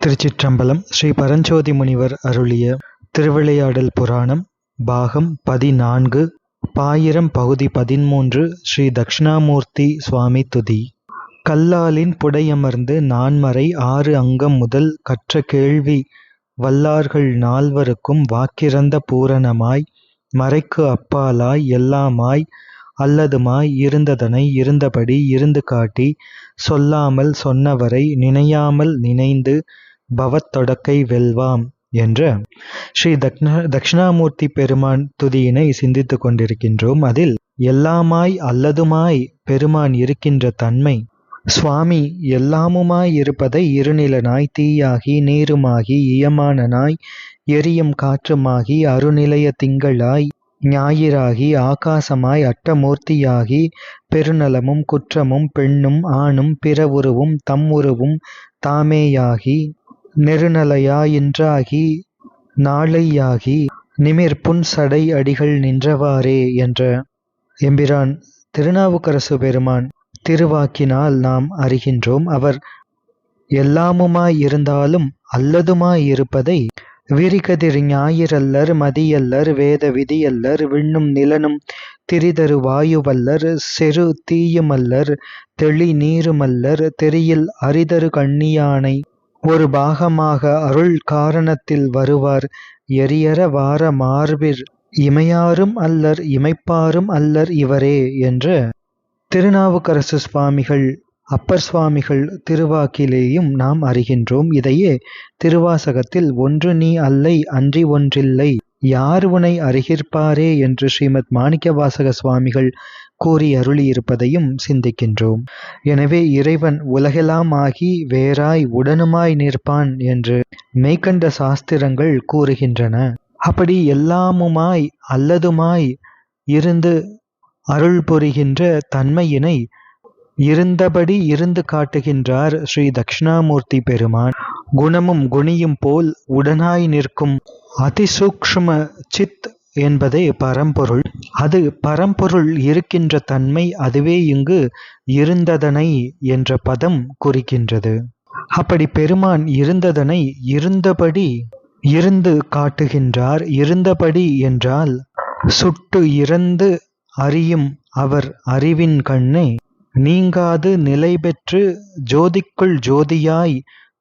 திருச்சிற்றம்பலம் ஸ்ரீ பரஞ்சோதி முனிவர் அருளிய திருவிளையாடல் புராணம் பாகம் பதினான்கு பாயிரம் பகுதி பதிமூன்று ஸ்ரீ தக்ஷணாமூர்த்தி சுவாமி துதி. கல்லாலின் புடையமர்ந்து நான்மறை ஆறு அங்கம் முதல் கற்ற கேள்வி வல்லார்கள் நால்வருக்கும் வாக்கிறந்த பூரணமாய் மறைக்கு அப்பாலாய் எல்லாமாய் அல்லதுமாய் இருந்ததனை இருந்தபடி இருந்து காட்டி சொல்லாமல் சொன்னவரை நினையாமல் நினைந்து பவத்தொடக்கை வெல்வாம் என்ற ஸ்ரீ தக்ஷ தக்ஷணாமூர்த்தி பெருமான் துதியினை சிந்தித்துக் கொண்டிருக்கின்றோம். அதில் எல்லாமாய் அல்லதுமாய் பெருமான் இருக்கின்ற தன்மை சுவாமி எல்லாமுமாய் இருப்பதை இருநிலனாய் தீயாகி நீருமாகி இயமானனாய் எரியும் காற்றுமாகி அருநிலைய திங்களாய் ஞாயிறாகி ஆகாசமாய் அட்டமூர்த்தியாகி பெருநலமும் குற்றமும் பெண்ணும் ஆணும் பிற உருவும் தம் உருவும் தாமேயாகி நெருநலையாயின்றாகி நாளையாகி நிமிர்புன் சடை அடிகள் நின்றவாறே என்ற எம்பிரான் திருநாவுக்கரசு பெருமான் திருவாக்கினால் நாம் அறிகின்றோம். அவர் எல்லாமுமாயிருந்தாலும் அல்லதுமாயிருப்பதை அல்லதுமாய் விரிகதிர் ஞாயிறல்லர் மதியல்லர் வேத விதியல்லர் விண்ணும் நிலனும் திரிதரு வாயுவல்லர் செரு தீயுமல்லர் தெளி நீருமல்லர் தெரியில் அரிதரு கண்ணியானை ஒரு பாகமாக அருள் காரணத்தில் வருவார். எரியற வார மார்பிற் இமையாரும் அல்லர் இமைப்பாரும் அல்லர் இவரே என்ற திருநாவுக்கரசு சுவாமிகள் அப்பர் சுவாமிகள் திருவாக்கிலேயும் நாம் அறிகின்றோம். இதையே திருவாசகத்தில் ஒன்று நீ அல்லை அன்றி ஒன்றில்லை. யார் உனை அறிகிற்பாரே என்று ஸ்ரீமத் மாணிக்கவாசக சுவாமிகள் கூறி அருளியிருப்பதையும் சிந்திக்கின்றோம். எனவே இறைவன் உலகெல்லாம் ஆகி வேறாய் உடனுமாய் நிற்பான் என்று மெய்கண்ட சாஸ்திரங்கள் கூறுகின்றன. அப்படி எல்லாமுமாய் அல்லதுமாய் இருந்து அருள் புரிகின்ற தன்மையினை இருந்தபடி இருந்து காட்டுகின்றார் ஸ்ரீ தக்ஷணாமூர்த்தி பெருமான். குணமும் குணியும் போல் உடனாய் நிற்கும் அதிசூக்ஷ்ம சித் என்பதே பரம்பொருள். அது பரம்பொருள் இருக்கின்ற தன்மை அதுவே இங்கு இருந்ததனை என்ற பதம் குறிக்கின்றது. அப்படி பெருமான் இருந்ததனை இருந்தபடி இருந்து காட்டுகின்றார். இருந்தபடி என்றால் சுட்டு இறந்து அறியும் அவர் அறிவின் கண்ணே. நீங்காது நிலை பெற்று ஜோதிக்குள் ஜோதியாய்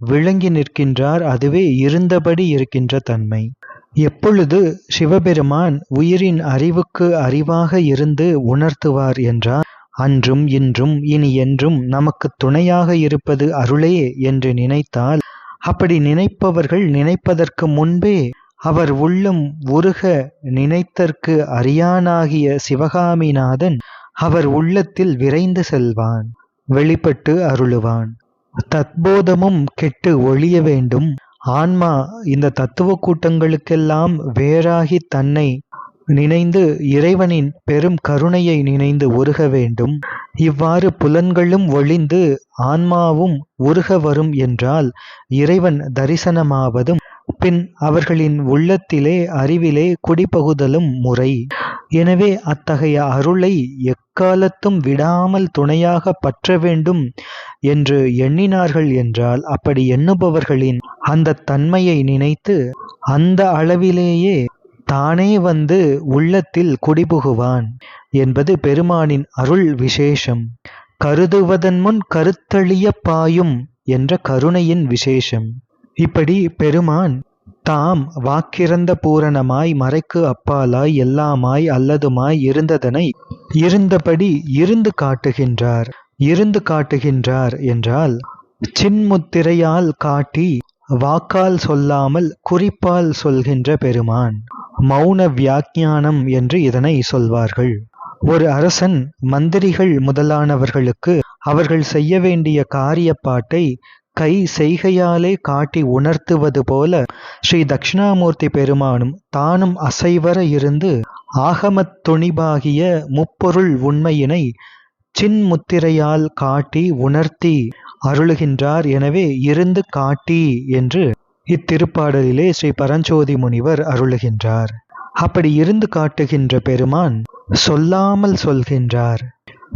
விளங்கி நிற்கின்றார் அதுவே இருந்தபடி இருக்கின்ற தன்மை. எப்பொழுது சிவபெருமான் உயிரின் அறிவுக்கு அறிவாக இருந்து உணர்த்துவார் என்றால் அன்றும் இன்றும் இனி என்றும் நமக்கு துணையாக இருப்பது அருளே என்று நினைத்தால் அப்படி நினைப்பவர்கள் நினைப்பதற்கு முன்பே அவர் உள்ளம் உருக நினைத்தற்கு அறியானாகிய சிவகாமிநாதன் அவர் உள்ளத்தில் விரைந்து செல்வான் வெளிப்பட்டு அருளுவான். தத்போதமும் கெட்டு ஒழிய வேண்டும். ஆன்மா இந்த தத்துவ கூட்டங்களுக்கெல்லாம் வேறாகி தன்னை நினைந்து இறைவனின் பெரும் கருணையை நினைந்து உருக வேண்டும். இவ்வாறு புலன்களும் ஒளிந்து ஆன்மாவும் உருக வரும் என்றால் இறைவன் தரிசனமாவதும் பின் அவர்களின் உள்ளத்திலே அறிவிலே குடிபகுதலும் முறை. எனவே அத்தகைய அருளை எக்காலத்தும் விடாமல் துணையாக பற்ற வேண்டும். என்று எண்ணினார்கள் என்றால் அப்படி எண்ணுபவர்களின் அந்த தன்மையை நினைத்து அந்த அளவிலேயே தானே வந்து உள்ளத்தில் குடிபுகுவான் என்பது பெருமானின் அருள் விசேஷம். கருதுவதன் முன் கருத்தழிய பாயும் என்ற கருணையின் விசேஷம். இப்படி பெருமான் தாம் வாக்கிறந்த பூரணமாய் மறைக்கு அப்பாலாய் எல்லாமாய் அல்லதுமாய் இருந்ததனை இருந்தபடி இருந்து காட்டுகின்றார். இருந்து காட்டுகின்றார் என்றால் சின்முத்திரையால் காட்டி வாக்கால் சொல்லாமல் குறிப்பால் சொல்கின்ற பெருமான். மௌன வியாக்கியானம் என்று இதனை சொல்வார்கள். ஒரு அரசன் மந்திரிகள் முதலானவர்களுக்கு அவர்கள் செய்ய வேண்டிய காரியப்பாட்டை கை செய்கையாலே காட்டி உணர்த்துவது போல ஸ்ரீ தட்சிணாமூர்த்தி பெருமானும் தானும் அசைவர இருந்து ஆகமத் துணிபாகிய முப்பொருள் உண்மையினை சின்முத்திரையால் காட்டி உணர்த்தி அருளுகின்றார். எனவே இருந்து காட்டி என்று இத்திருப்பாடலிலே ஸ்ரீ பரஞ்சோதி முனிவர் அருளுகின்றார். அப்படி இருந்து காட்டுகின்ற பெருமான் சொல்லாமல் சொல்கின்றார்.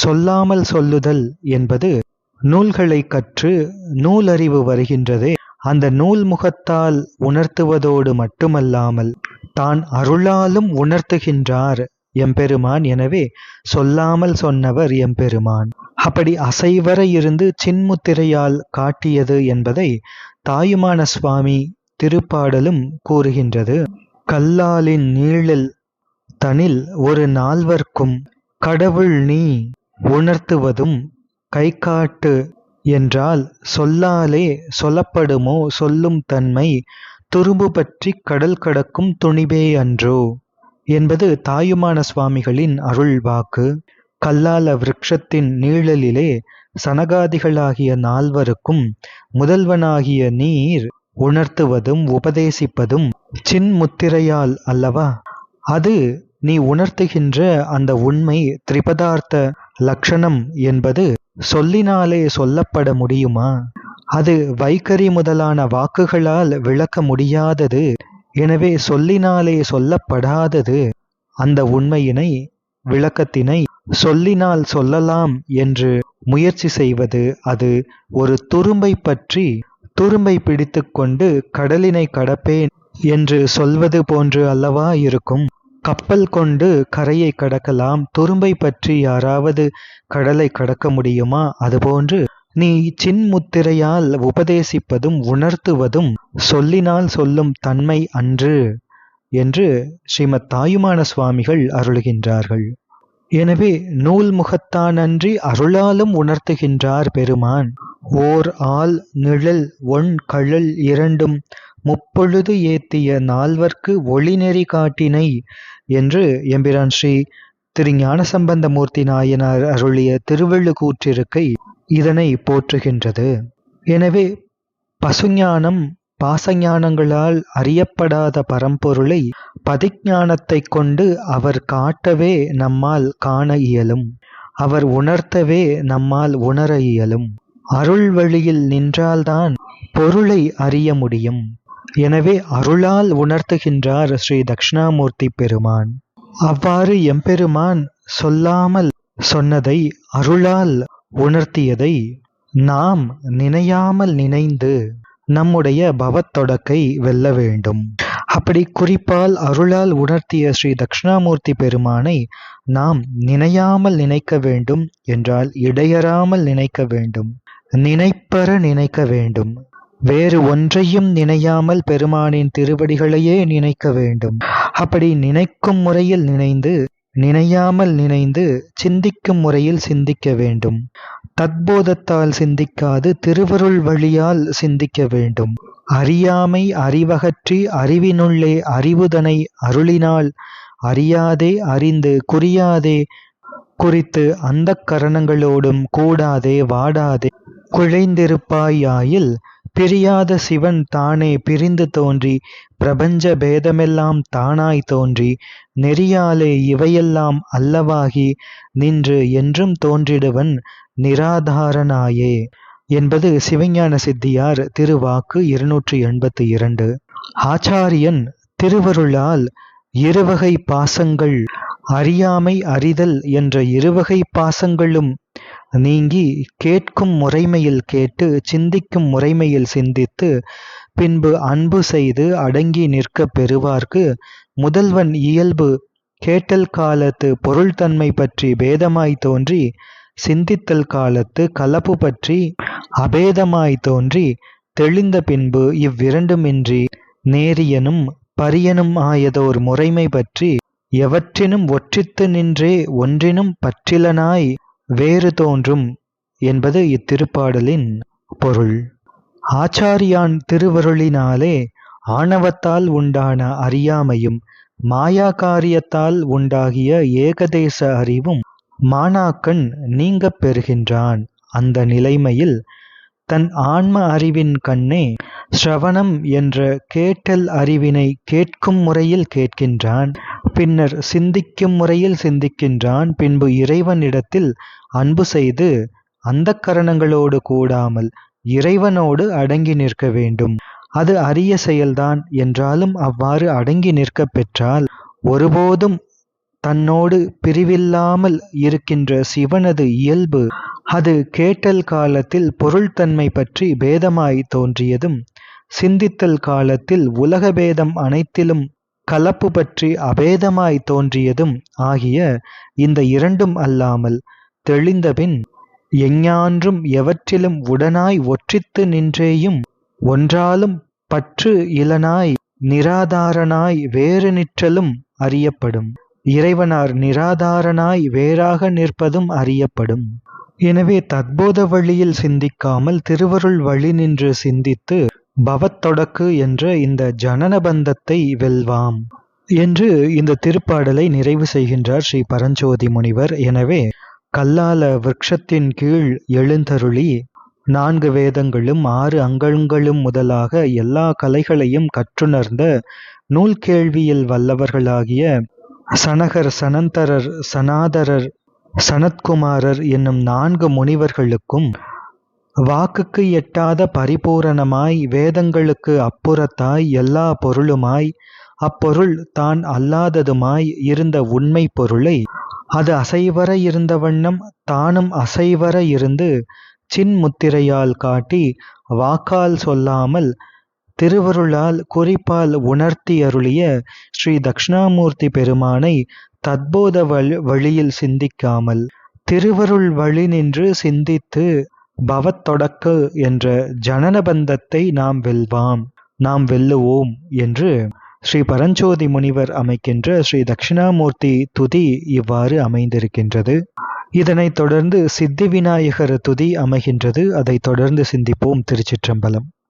சொல்லாமல் சொல்லுதல் என்பது நூல்களை கற்று நூலறிவு வருகின்றதே. அந்த நூல் முகத்தால் உணர்த்துவதோடு மட்டுமல்லாமல் தான் அருளாலும் உணர்த்துகின்றார். எம்பெருமான். எனவே சொல்லாமல் சொன்னவர் எம்பெருமான். அப்படி அசைவர இருந்து சின்முத்திரையால் காட்டியது என்பதை தாயுமான சுவாமி திருப்பாடலும் கூறுகின்றது. கல்லாலின் நீழல் தனில் ஒரு நால்வர்க்கும் கடவுள் நீ உணர்த்துவதும் கைகாட்டு என்றால் சொல்லாலே சொல்லப்படுமோ சொல்லும் தன்மை துரும்பு பற்றி கடல் கடக்கும் துணிவே அன்றோ என்பது தாயுமான சுவாமிகளின் அருள் வாக்கு கல்லால விரக்ஷத்தின் நீழலிலே சனகாதிகளாகிய நால்வருக்கும் முதல்வனாகிய நீர் உணர்த்துவதும் உபதேசிப்பதும் சின்முத்திரையால் அல்லவா? அது நீ உணர்த்துகின்ற அந்த உண்மை திரிபதார்த்த லட்சணம் என்பது சொல்லினாலே சொல்லப்பட முடியுமா? அது வைகரி முதலான வாக்குகளால் விளக்க முடியாதது எனவே சொல்லினாலே சொல்லப்படாதது. அந்த உண்மையினை விளக்கத்தினை சொல்லினால் சொல்லலாம் என்று முயற்சி செய்வது அது ஒரு துரும்பை பற்றி துரும்பை பிடித்து கொண்டு கடலினை கடப்பேன் என்று சொல்வது போன்று அல்லவா இருக்கும். கப்பல் கொண்டு கரையை கடக்கலாம். துரும்பை பற்றி யாராவது கடலை கடக்க முடியுமா? அதுபோன்று நீ சின்முத்திரையால் உபதேசிப்பதும் உணர்த்துவதும் சொல்லினால் சொல்லும் தன்மை அன்று என்று ஸ்ரீமத் தாயுமான சுவாமிகள் அருளுகின்றார்கள். எனவே நூல் முகத்தானன்றி அருளாலும் உணர்த்துகின்றார் பெருமான். ஓர் ஆள் நிழல் ஒன் கழல் இரண்டும் முப்பொழுது ஏத்திய நால்வர்க்கு ஒளிநெறி காட்டினை என்று எம்பிரான் ஸ்ரீ திரு ஞானசம்பந்தமூர்த்தி நாயனார் அருளிய திருவள்ளுக்கூற்றிருக்கை இதனை போற்றுகின்றது. எனவே பசுஞானம் பாசஞானங்களால் அறியப்படாத பரம்பொருளை பதிஞானத்தைக் கொண்டு அவர் காட்டவே நம்மால் காண இயலும். அவர் உணர்த்தவே நம்மால் உணர இயலும். அருள் வழியில் நின்றால்தான் பொருளை அறிய முடியும். எனவே அருளால் உணர்த்துகின்றார் ஸ்ரீ தக்ஷணாமூர்த்தி பெருமான். அவ்வாறு எம்பெருமான் சொல்லாமல் சொன்னதை அருளால் உணர்த்தியதை நாம் நினையாமல் நினைந்து நம்முடைய பவத்தொடக்கை வெல்ல வேண்டும். அப்படி குறிப்பால் அருளால் உணர்த்திய ஸ்ரீ தக்ஷணாமூர்த்தி பெருமானை நாம் நினையாமல் நினைக்க வேண்டும் என்றால் இடையறாமல் நினைக்க வேண்டும். நினைப்பற நினைக்க வேண்டும். வேறு ஒன்றையும் நினையாமல் பெருமானின் திருவடிகளையே நினைக்க வேண்டும். அப்படி நினைக்கும் முறையில் நினைந்து நினையாமல் நினைந்து சிந்திக்கும் முறையில் சிந்திக்க வேண்டும். தத்போதத்தால் சிந்திக்காது திருவருள் வழியால் சிந்திக்க வேண்டும். அறியாமை அறிவகற்றி அறிவினுள்ளே அறிவுதனை அருளினால் அறியாதே அறிந்து குறியாதே குறித்து அந்த கரணங்களோடும் கூடாதே வாடாதே. குழைந்திருப்பாயாயில் பிரியாத சிவன் தானே பிரிந்து தோன்றி பிரபஞ்ச பேதமெல்லாம் தானாய் தோன்றி நெறியாலே இவையெல்லாம் அல்லவாகி நின்று என்றும் தோன்றிடுவன் நிராதாரனாயே. என்பது சிவஞான சித்தியார் திருவாக்கு இருநூற்றி எண்பத்தி இரண்டு. ஆச்சாரியன் திருவருளால் இருவகை பாசங்கள் அறியாமை அறிதல் என்ற இருவகை பாசங்களும் நீங்கி கேட்கும் முறைமையில் கேட்டு சிந்திக்கும் முறைமையில் சிந்தித்து பின்பு அன்பு செய்து அடங்கி நிற்கப் பெறுவார்க்கு. முதல்வன் இயல்பு கேட்டல் காலத்து பொருள்தன்மை பற்றி பேதமாய் தோன்றி சிந்தித்தல் காலத்து கலப்பு பற்றி அபேதமாய் தோன்றி தெளிந்த பின்பு இவ்விரண்டுமின்றி நேரியனும் பரியனும் ஆயதோர் முறைமை பற்றி எவற்றினும் ஒற்றித்து நின்றே ஒன்றினும் பற்றிலனாய் வேறு தோன்றும் என்பது இத்திருப்பாடலின் பொருள். ஆச்சாரியான் திருவருளினாலே ஆணவத்தால் உண்டான அறியாமையும் மாயா காரியத்தால் உண்டாகிய ஏகதேச அறிவும் மாணாக்கன் நீங்கப் பெறுகின்றான். அந்த நிலைமையில் தன் ஆன்ம அறிவின் கண்ணே ஸ்ரவணம் என்ற கேட்டல் அறிவினை கேட்கும் முறையில் கேட்கின்றான் பின்னர் சிந்திக்கும் முறையில் சிந்திக்கின்றான் பின்பு இறைவனிடத்தில் அன்பு செய்து அந்த கரணங்களோடு கூடாமல் இறைவனோடு அடங்கி நிற்க வேண்டும். அது அரிய செயல்தான். என்றாலும் அவ்வாறு அடங்கி நிற்கப் பெற்றால் ஒருபோதும் தன்னோடு பிரிவில்லாமல் இருக்கின்ற சிவனது இயல்பு அது கேட்டல் காலத்தில் பொருள்தன்மை பற்றி பேதமாய் தோன்றியதும் சிந்தித்தல் காலத்தில் உலகபேதம் அனைத்திலும் கலப்பு பற்றி அபேதமாய் தோன்றியதும் ஆகிய இந்த இரண்டும் அல்லாமல் தெளிந்தபின் எஞ்ஞான்றும் எவற்றிலும் உடனாய் ஒற்றித்து நின்றேயும் ஒன்றாலும் பற்று இலனாய் நிராதாரனாய் வேறு நிற்றலும் அறியப்படும். இறைவனார் நிராதாரனாய் வேறாக நிற்பதும் அறியப்படும். எனவே தத்போத வழியில் சிந்திக்காமல் திருவருள் வழி நின்று சிந்தித்து பவத்தொடக்கு என்ற இந்த ஜனன பந்தத்தை வெல்வாம் என்று இந்த திருப்பாடலை நிறைவு செய்கின்றார் ஸ்ரீ பரஞ்சோதி முனிவர். எனவே கல்லால விரக்ஷத்தின் கீழ் எழுந்தருளி நான்கு வேதங்களும் ஆறு அங்கங்களும் முதலாக எல்லா கலைகளையும் கற்றுணர்ந்த நூல் கேள்வியில் வல்லவர்களாகிய சனகர் சனந்தரர் சனாதரர் சனத்குமாரர் என்னும் நான்கு முனிவர்களுக்கும் வாக்குக்கு எட்டாத பரிபூரணமாய் வேதங்களுக்கு அப்புறத்தாய் எல்லா பொருளுமாய் அப்பொருள் தான் அல்லாததுமாய் இருந்த உண்மை பொருளை அது அசைவர இருந்த வண்ணம் தானும் அசைவர இருந்து சின்முத்திரையால் காட்டி வாக்கால் சொல்லாமல் திருவருளால் குறிப்பால் உணர்த்தி அருளிய ஸ்ரீ தக்ஷணாமூர்த்தி பெருமானை தத்போத வழியில் சிந்திக்காமல் திருவருள் வழி நின்று சிந்தித்து பவத்தொடக்கு என்ற ஜனனபந்தத்தை நாம் வெல்வாம் நாம் வெல்லுவோம் என்று ஸ்ரீ பரஞ்சோதி முனிவர் அமைக்கின்ற ஸ்ரீ தட்சிணாமூர்த்தி துதி இவ்வாறு அமைந்திருக்கின்றது. இதனைத் தொடர்ந்து சித்தி விநாயகர் துதி அமைகின்றது. அதை தொடர்ந்து சிந்திப்போம் திருச்சிற்றம்பலம்.